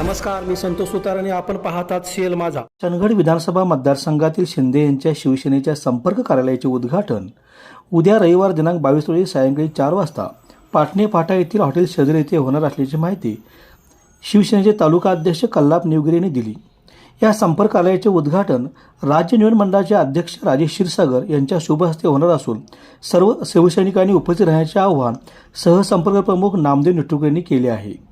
नमस्कार मी संतोष सुतार आणि आपण पाहतात सेल माझा. चंदगड विधानसभा मतदारसंघातील शिंदे यांच्या शिवसेनेच्या संपर्क कार्यालयाचे उद्घाटन. उद्या रविवार दिनांक बावीस रोजी सायंकाळी चार वाजता पाटणे फाटा येथील हॉटेल शेजारी येथे होणार असल्याची माहिती शिवसेनेचे तालुका अध्यक्ष कल्लाप निवगिरे यांनी दिली. या संपर्क कार्यालयाचे उद्घाटन राज्य निवड मंडळाचे अध्यक्ष राजेश क्षीरसागर यांच्या शुभ हस्ते होणार असून सर्व शिवसैनिकांनी उपस्थित राहण्याचे आवाहन सहसंपर्क प्रमुख नामदेव निटुकर यांनी केले आहे.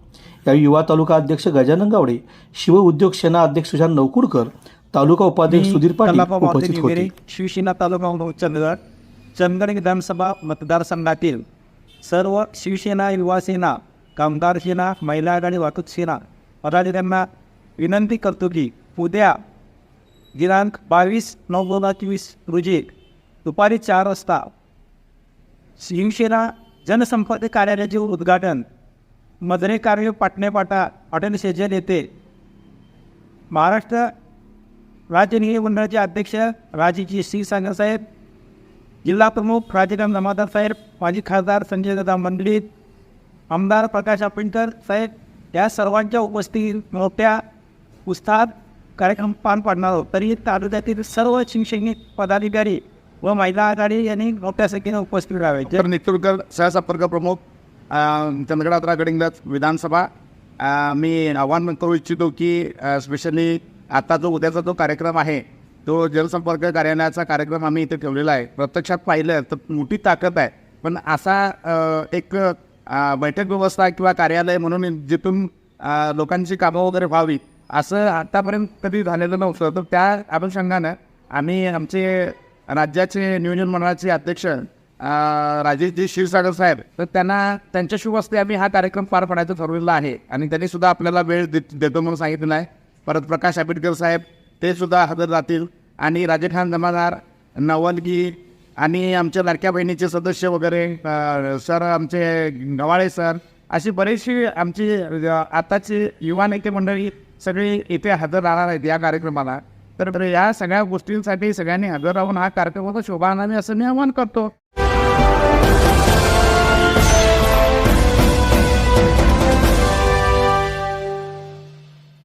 यावेळी युवा तालुका अध्यक्ष गजानन गावडे शिव उद्योग सेना अध्यक्ष सुशांत नवकुडकर तालुका उपाध्यक्ष सुधीर पाटील उपस्थित होते. शिवसेना तालुका चंदगड चंदगड विधानसभा मतदारसंघातील सर्व शिवसेना युवा सेना कामगार सेना महिला आघाडी वाहतूक सेना पदाधिकाऱ्यांना विनंती करतो की उद्या दिनांक बावीस नऊ दोन हजार चोवीस रोजी दुपारी चार वाजता शिवसेना जनसंपर्क कार्यालयाचे उद्घाटन मदरे कार्य पाटणेपाटा हॉटेल शेजल येथे महाराष्ट्र राज्य मंडळाचे अध्यक्ष राजीजी सिंग साहेब. जिल्हा प्रमुख राजीराम जमादार साहेब माजी खासदार संजय दादा मंडळीत आमदार प्रकाश आपिंकर साहेब. या सर्वांच्या उपस्थितीत मोठ्या उत्साहात कार्यक्रम पार पाडणार आहोत. तरी तालुक्यातील सर्व शिवसैनिक पदाधिकारी व महिला आघाडी यांनी मोठ्या संख्येने उपस्थित राहावे. तर सहसंपर्क प्रमुख. अ, चंदगडात्रा विधानसभा. मी आव्हान करू इच्छितो की स्पेशली आता जो उद्याचा जो कार्यक्रम आहे तो जनसंपर्क कार्यालयाचा कार्यक्रम आम्ही इथे ठेवलेला आहे. प्रत्यक्षात पाहिलं तर मोठी ताकद आहे. पण असा एक बैठक व्यवस्था किंवा कार्यालय म्हणून जिथून लोकांची कामं वगैरे व्हावी असं आत्तापर्यंत कधी झालेलं नव्हतं. तर त्या अनुषंगानं आम्ही आमचे राज्याचे नियोजन मंडळाचे अध्यक्ष राजेशजी क्षीरसागर साहेब तर त्यांना त्यांच्या शुभ आम्ही हा कार्यक्रम पार पाडायचं ठरवलेला आहे. आणि त्यांनी सुद्धा आपल्याला वेळ देत देतो म्हणून सांगितलेला आहे. परत प्रकाश आंबेडकर साहेब ते सुद्धा हजर राहतील. आणि राजेखान जमादार नवलगी आणि आमच्या लाडक्या बहिणीचे सदस्य वगैरे सर आमचे गवाळे सर अशी बरीचशी आमची आताची युवा नेते मंडळी सगळी इथे हजर राहणार आहेत या कार्यक्रमाला. तर तर या सगळ्या गोष्टींसाठी सगळ्यांनी हजर राहून हा कार्यक्रमाचा शोभा आणावी असं मी आवाहन करतो.